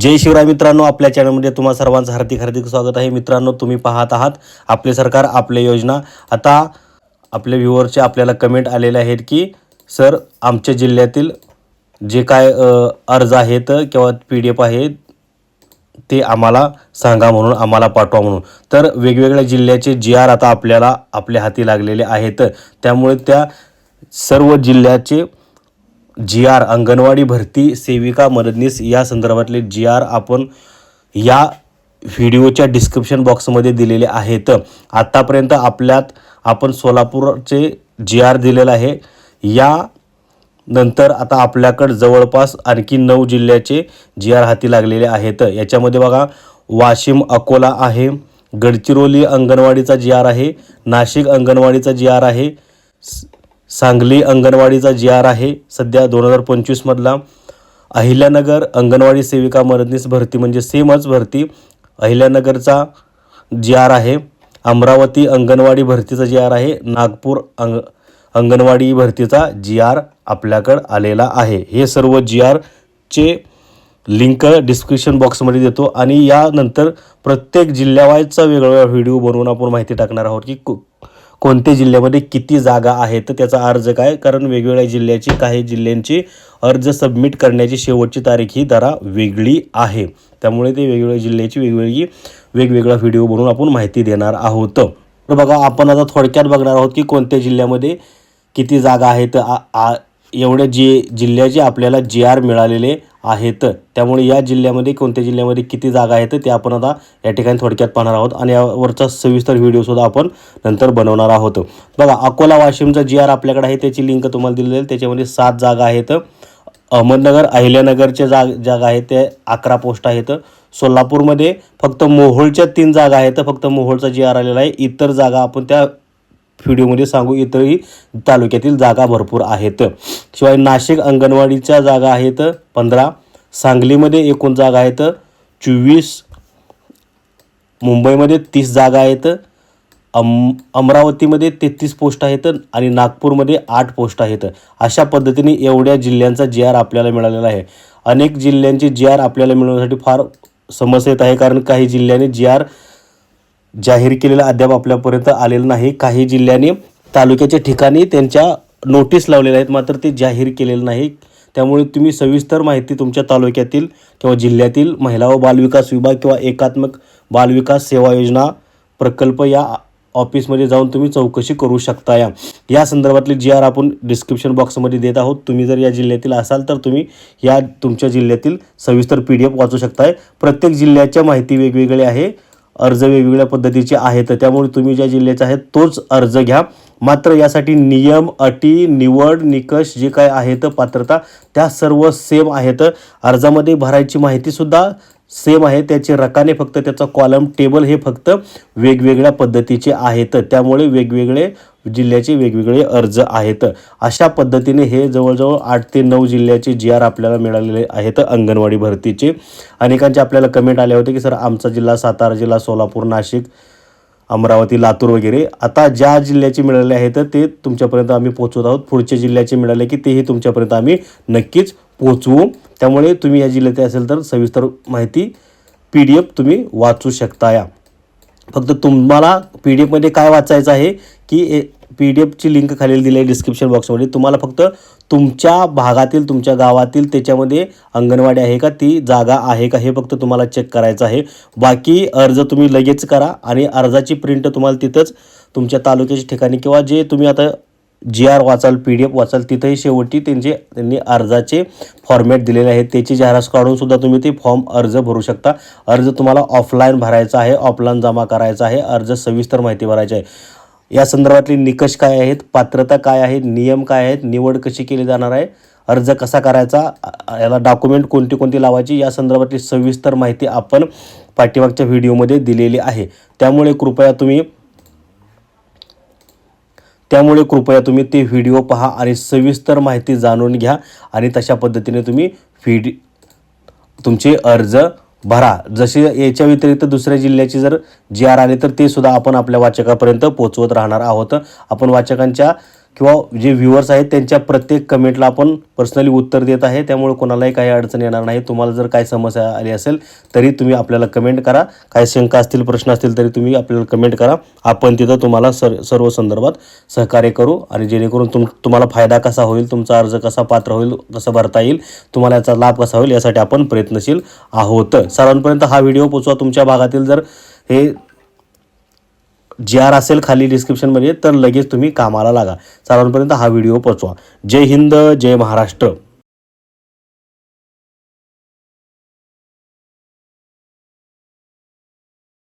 जय शिवराय मित्रांनो आपल्या चॅनलमध्ये तुम्हा सर्वांचं हार्दिक हार्दिक स्वागत आहे. मित्रांनो तुम्ही पाहत आहात आपले सरकार आपल्या योजना. आता आपल्या व्ह्युअरचे आपल्याला कमेंट आलेले आहेत की सर आमच्या जिल्ह्यातील जे काय अर्ज आहेत किंवा पी डी एफ आहेत ते आम्हाला सांगा म्हणून आम्हाला पाठवा म्हणून. तर वेगवेगळ्या जिल्ह्याचे जी आर आता आपल्याला आपल्या हाती लागलेले आहेत. त्यामुळे त्या सर्व जिल्ह्याचे जी आर अंगणवाडी भरती सेविका मदतनीस या संदर्भातले जी आर आपण या व्हिडिओच्या डिस्क्रिप्शन बॉक्समध्ये दिलेले आहेत. आत्तापर्यंत आपल्यात आपण सोलापूरचे जी आर दिलेलं आहे. या नंतर आता आपल्याकडं जवळपास आणखी नऊ जिल्ह्याचे जी आर हाती लागलेले आहेत. याच्यामध्ये बघा वाशिम अकोला आहे गडचिरोली अंगणवाडीचा जी आर आहे नाशिक अंगणवाडीचा जी आर आहे सांगली अंगणवाडीचा जी आर आहे सध्या दोन हजार पंचवीसमधला अहिल्यानगर अंगणवाडी सेविका मदतनीस भरती म्हणजे सेमच भरती. अहिल्यानगरचा जी आर आहे अमरावती अंगणवाडी भरतीचा जी आर आहे नागपूर अंग अंगणवाडी भरतीचा जी आर आपल्याकडं आलेला आहे. हे सर्व जी आरचे लिंक डिस्क्रिप्शन बॉक्समध्ये देतो आणि यानंतर प्रत्येक जिल्ह्यावाईजचा वेगवेगळा व्हिडिओ बनवून आपण माहिती टाकणार आहोत की कु कोणत्या जिल्ह्यामध्ये किती जागा आहेत तर त्याचा अर्ज काय? कारण वेगवेगळ्या जिल्ह्याची काही जिल्ह्यांची अर्ज सबमिट करण्याची शेवटची तारीख ही जरा वेगळी आहे. त्यामुळे ते वेगवेगळ्या जिल्ह्याची वेगवेगळी वेगवेगळा व्हिडिओ बनवून आपण माहिती देणार आहोत. तर बघा आपण आता थोडक्यात बघणार आहोत की कोणत्या जिल्ह्यामध्ये किती जागा आहेत आ आ एवढ्या जे जिल्ह्याचे आपल्याला जी आर मिळालेले आहेत त्यामुळे या जिल्ह्यामध्ये कोणत्या जिल्ह्यामध्ये किती जागा आहेत ते आपण आता या ठिकाणी थोडक्यात पाहणार आहोत. आणि यावरचा सविस्तर व्हिडिओसुद्धा आपण नंतर बनवणार आहोत. बघा अकोला वाशिमचा जी आर आपल्याकडे आहे त्याची लिंक तुम्हाला दिली जाईल त्याच्यामध्ये सात जागा आहेत. अहमदनगर अहिल्यानगरच्या जाग जागा आहेत ते अकरा पोस्ट आहेत. सोलापूरमध्ये फक्त मोहोळच्या तीन जागा आहेत फक्त मोहोळचा जी आर आलेला आहे. इतर जागा आपण त्या व्हिडिओमध्ये सांगू इतरही तालुक्यातील जागा भरपूर आहेत. शिवाय नाशिक अंगणवाडीच्या जागा आहेत पंधरा. सांगलीमध्ये एकूण जागा आहेत चोवीस. मुंबईमध्ये तीस जागा आहेत अम अमरावतीमध्ये तेहतीस पोस्ट आहेत आणि नागपूरमध्ये आठ पोस्ट आहेत. अशा पद्धतीने एवढ्या जिल्ह्यांचा जी आर आपल्याला मिळालेला आहे. अनेक जिल्ह्यांचे जी आर आपल्याला मिळवण्यासाठी फार समस्या येत आहे कारण काही जिल्ह्याने जी आर जाहीर केलेलं अद्याप आपल्यापर्यंत आलेलं नाही. काही जिल्ह्यांनी तालुक्याच्या ठिकाणी त्यांच्या नोटीस लावलेल्या आहेत मात्र ते जाहीर केलेलं नाही. त्यामुळे तुम्ही सविस्तर माहिती तुमच्या तालुक्यातील किंवा जिल्ह्यातील महिला व बालविकास विभाग किंवा एकात्मक बालविकास सेवा योजना प्रकल्प या ऑफिसमध्ये जाऊन तुम्ही चौकशी करू शकता या या संदर्भातले जी आर आपण डिस्क्रिप्शन बॉक्समध्ये देत आहोत. तुम्ही जर या जिल्ह्यातील असाल तर तुम्ही या तुमच्या जिल्ह्यातील सविस्तर पी डी एफ वाचू शकताय. प्रत्येक जिल्ह्याच्या माहिती वेगवेगळी आहे. अर्ज वेगवेगळ्या पद्धतीचे आहेत त्यामुळे तुम्ही ज्या जिल्ह्याचे आहेत तोच अर्ज घ्या. मात्र यासाठी नियम अटी निवड निकष जे काय आहेत पात्रता त्या सर्व सेम आहेत. अर्जामध्ये भरायची माहितीसुद्धा सेम आहे. त्याचे रकाने फक्त त्याचा कॉलम टेबल हे फक्त वेगवेगळ्या पद्धतीचे आहेत. त्यामुळे वेगवेगळे जिल्ह्याचे वेगवेगळे अर्ज आहेत. अशा पद्धतीने हे जवळजवळ आठ ते नऊ जिल्ह्याचे जी आर आपल्याला मिळालेले आहेत अंगणवाडी भरतीचे. अनेकांचे आपल्याला कमेंट आले होते की सर आमचा जिल्हा सातारा जिल्हा सोलापूर नाशिक अमरावती लातूर वगैरे. आता ज्या जिल्ह्याचे मिळाले आहेत ते तुमच्यापर्यंत आम्ही पोहोचवत आहोत. पुढचे जिल्ह्याचे मिळाले की तेही तुमच्यापर्यंत आम्ही नक्कीच पोचवू त्यामुळे तुम्ही या जिल्ह्यात असेल तर सविस्तर माहिती पी डी एफ तुम्ही वाचू शकता या फक्त तुम्हाला पी डी एफमध्ये काय वाचायचं आहे की पी डी एफची लिंक खाली दिली आहे डिस्क्रिप्शन बॉक्समध्ये. तुम्हाला फक्त तुमच्या भागातील तुमच्या गावातील त्याच्यामध्ये अंगणवाडी आहे का ती जागा आहे का हे फक्त तुम्हाला चेक करायचं आहे. बाकी अर्ज तुम्ही लगेच करा आणि अर्जाची प्रिंट तुम्हाला तिथंच तुमच्या तालुक्याच्या ठिकाणी किंवा जे तुम्ही आता जी आर वाचाल पी डी एफ वाचाल तिथंही शेवटी त्यांचे त्यांनी अर्जाचे फॉर्मॅट दिलेले आहेत. त्याची जाहिरात काढूनसुद्धा तुम्ही ते फॉर्म अर्ज भरू शकता. अर्ज तुम्हाला ऑफलाईन भरायचा आहे ऑफलाईन जमा करायचा आहे अर्ज सविस्तर माहिती भरायची आहे. या संदर्भातले निकष काय आहेत? पात्रता काय आहे नियम काय आहेत? निवड कशी केली जाणार आहे? अर्ज कसा करायचा? याला डॉक्युमेंट कोणती कोणती लावायची? या संदर्भातली सविस्तर माहिती आपण पाठीमागच्या व्हिडिओमध्ये दिलेली आहे. त्यामुळे कृपया तुम्ही त्यामुळे कृपया तुम्ही ते व्हिडिओ पहा आणि सविस्तर माहिती जाणून घ्या आणि तशा पद्धतीने तुम्ही व्हिडि तुमचे अर्ज भरा. जसे याच्या व्यतिरिक्त दुसऱ्या जिल्ह्याची जर जी आर आली तर ते सुद्धा आपण आपल्या वाचकापर्यंत पोहोचवत राहणार आहोत. आपण वाचकांच्या किंवा जे व्ह्युअर्स आहेत त्यांच्या प्रत्येक कमेंटला आपण पर्सनली उत्तर देत आहे. त्यामुळे कोणालाही काही अडचण येणार नाही. तुम्हाला जर काही समस्या आली असेल तरी तुम्ही आपल्याला कमेंट करा. काही शंका असतील प्रश्न असतील तरी तुम्ही आपल्याला कमेंट करा. आपण तिथं तुम्हाला सर सर्व संदर्भात सहकार्य करू आणि जेणेकरून तुम तुम्हाला फायदा कसा होईल तुमचा अर्ज कसा पात्र होईल कसं भरता येईल तुम्हाला याचा लाभ कसा होईल यासाठी आपण प्रयत्नशील आहोत. सर्वांपर्यंत हा व्हिडिओ पोचवा तुमच्या भागातील जर हे जी आर असेल खाली डिस्क्रिप्शनमध्ये तर लगेच तुम्ही कामाला लागा. सर्वांपर्यंत हा व्हिडिओ पोचवा जय हिंद जय महाराष्ट्र.